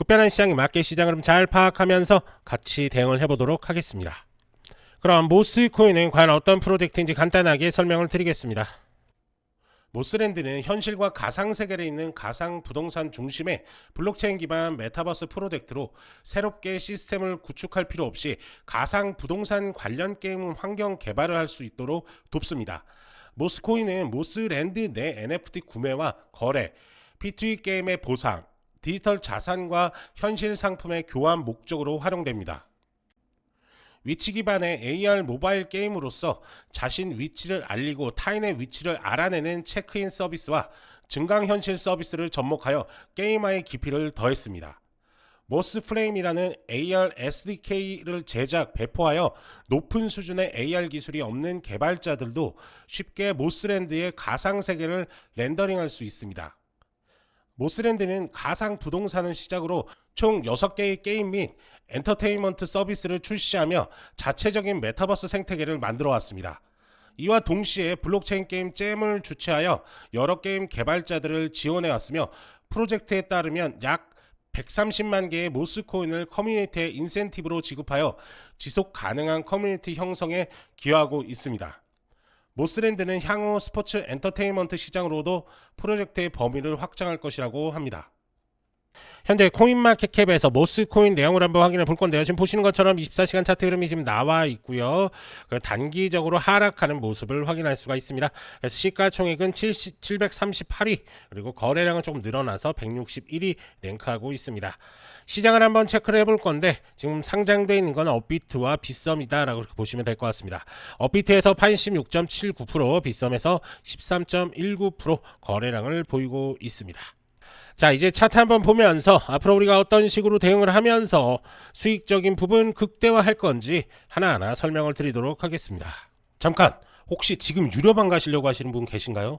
급변한 시장에 맞게 시장을 잘 파악하면서 같이 대응을 해보도록 하겠습니다. 그럼 모스 코인은 과연 어떤 프로젝트인지 간단하게 설명을 드리겠습니다. 모스랜드는 현실과 가상 세계에 있는 가상 부동산 중심의 블록체인 기반 메타버스 프로젝트로 새롭게 시스템을 구축할 필요 없이 가상 부동산 관련 게임 환경 개발을 할 수 있도록 돕습니다. 모스코인은 모스랜드 내 NFT 구매와 거래, P2E 게임의 보상, 디지털 자산과 현실 상품의 교환 목적으로 활용됩니다. 위치 기반의 AR 모바일 게임으로서 자신 위치를 알리고 타인의 위치를 알아내는 체크인 서비스와 증강현실 서비스를 접목하여 게임화의 깊이를 더했습니다. 모스 프레임이라는 AR SDK를 제작, 배포하여 높은 수준의 AR 기술이 없는 개발자들도 쉽게 모스랜드의 가상 세계를 렌더링할 수 있습니다. 모스랜드는 가상 부동산을 시작으로 총 6개의 게임 및 엔터테인먼트 서비스를 출시하며 자체적인 메타버스 생태계를 만들어 왔습니다. 이와 동시에 블록체인 게임 잼을 주최하여 여러 게임 개발자들을 지원해 왔으며 프로젝트에 따르면 약 130만 개의 모스코인을 커뮤니티에 인센티브로 지급하여 지속 가능한 커뮤니티 형성에 기여하고 있습니다. 모스랜드는 향후 스포츠 엔터테인먼트 시장으로도 프로젝트의 범위를 확장할 것이라고 합니다. 현재 코인마켓캡에서 모스코인 내용을 한번 확인해 볼 건데요. 지금 보시는 것처럼 24시간 차트 흐름이 지금 나와 있고요. 그 단기적으로 하락하는 모습을 확인할 수가 있습니다. 그래서 시가총액은 70, 738위 그리고 거래량은 조금 늘어나서 161위 랭크하고 있습니다. 시장을 한번 체크를 해볼 건데 지금 상장되어 있는 건 업비트와 빗썸이다라고 보시면 될 것 같습니다. 업비트에서 86.79%, 빗썸에서 13.19% 거래량을 보이고 있습니다. 자, 이제 차트 한번 보면서 앞으로 우리가 어떤 식으로 대응을 하면서 수익적인 부분 극대화할 건지 하나하나 설명을 드리도록 하겠습니다. 잠깐, 혹시 지금 유료방 가시려고 하시는 분 계신가요?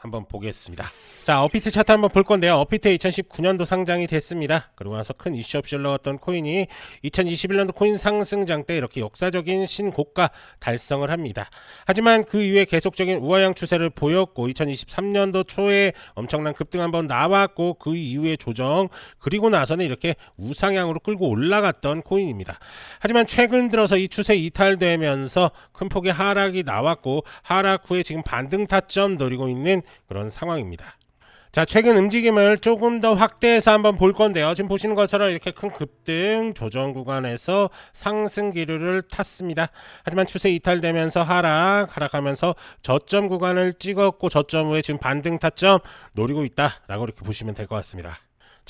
한번 보겠습니다. 자 어피트 차트 한번 볼 건데요. 어피트 2019년도 상장이 됐습니다. 그리고 나서 큰 이슈 없이 올라갔던 코인이 2021년도 코인 상승장 때 이렇게 역사적인 신고가 달성을 합니다. 하지만 그 이후에 계속적인 우하향 추세를 보였고 2023년도 초에 엄청난 급등 한번 나왔고 그 이후에 조정 그리고 나서는 이렇게 우상향으로 끌고 올라갔던 코인입니다. 하지만 최근 들어서 이 추세 이탈되면서 큰 폭의 하락이 나왔고 하락 후에 지금 반등 타점 노리고 있는 그런 상황입니다. 자, 최근 움직임을 조금 더 확대해서 한번 볼 건데요. 지금 보시는 것처럼 이렇게 큰 급등 조정 구간에서 상승 기류를 탔습니다. 하지만 추세 이탈되면서 하락, 하락하면서 저점 구간을 찍었고 저점 후에 지금 반등 타점 노리고 있다라고 이렇게 보시면 될 것 같습니다.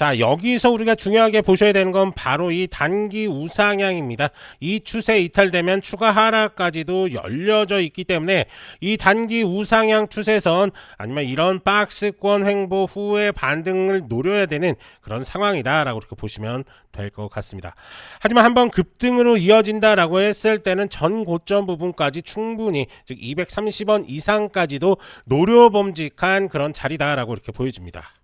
자, 여기서 우리가 중요하게 보셔야 되는 건 바로 이 단기 우상향입니다. 이 추세 이탈되면 추가 하락까지도 열려져 있기 때문에 이 단기 우상향 추세선 아니면 이런 박스권 횡보 후에 반등을 노려야 되는 그런 상황이다라고 이렇게 보시면 될 것 같습니다. 하지만 한번 급등으로 이어진다라고 했을 때는 전 고점 부분까지 충분히 즉 230원 이상까지도 노려봄직한 그런 자리다라고 이렇게 보여집니다.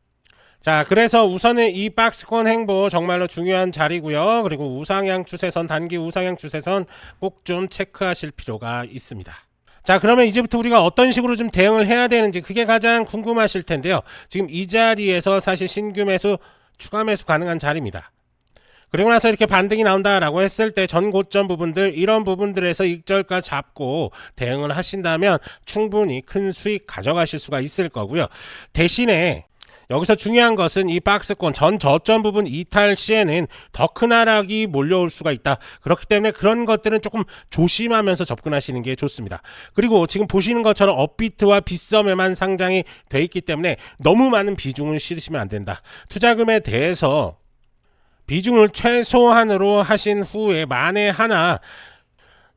자, 그래서 우선은 이 박스권 행보 정말로 중요한 자리고요. 그리고 우상향 추세선, 단기 우상향 추세선 꼭 좀 체크하실 필요가 있습니다. 자, 그러면 이제부터 우리가 어떤 식으로 좀 대응을 해야 되는지 그게 가장 궁금하실 텐데요. 지금 이 자리에서 사실 신규 매수, 추가 매수 가능한 자리입니다. 그리고 나서 이렇게 반등이 나온다라고 했을 때 전 고점 부분들 이런 부분들에서 익절가 잡고 대응을 하신다면 충분히 큰 수익 가져가실 수가 있을 거고요. 대신에 여기서 중요한 것은 이 박스권 전 저점 부분 이탈 시에는 더 큰 하락이 몰려올 수가 있다. 그렇기 때문에 그런 것들은 조금 조심하면서 접근하시는 게 좋습니다. 그리고 지금 보시는 것처럼 업비트와 빗썸에만 상장이 돼 있기 때문에 너무 많은 비중을 실으시면 안 된다. 투자금에 대해서 비중을 최소한으로 하신 후에 만에 하나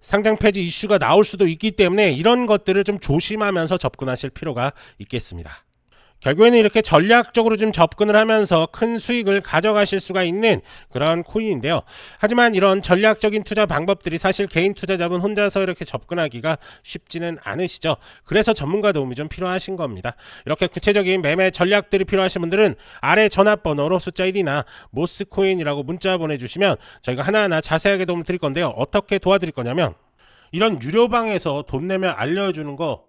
상장 폐지 이슈가 나올 수도 있기 때문에 이런 것들을 좀 조심하면서 접근하실 필요가 있겠습니다. 결국에는 이렇게 전략적으로 좀 접근을 하면서 큰 수익을 가져가실 수가 있는 그런 코인인데요. 하지만 이런 전략적인 투자 방법들이 사실 개인 투자자분 혼자서 이렇게 접근하기가 쉽지는 않으시죠. 그래서 전문가 도움이 좀 필요하신 겁니다. 이렇게 구체적인 매매 전략들이 필요하신 분들은 아래 전화번호로 숫자 1이나 모스코인이라고 문자 보내주시면 저희가 하나하나 자세하게 도움 드릴 건데요. 어떻게 도와드릴 거냐면 이런 유료방에서 돈 내면 알려주는 거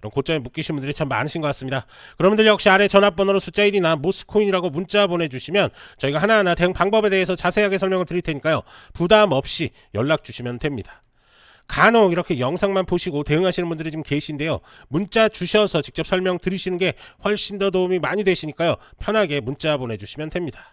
이런 고점에 묶이신 분들이 참 많으신 것 같습니다. 그러분들 역시 아래 전화번호로 숫자 1이나 모스코인이라고 문자 보내주시면 저희가 하나하나 대응 방법에 대해서 자세하게 설명을 드릴 테니까요. 부담 없이 연락 주시면 됩니다. 간혹 이렇게 영상만 보시고 대응하시는 분들이 좀 계신데요. 문자 주셔서 직접 설명 드리시는 게 훨씬 더 도움이 많이 되시니까요. 편하게 문자 보내주시면 됩니다.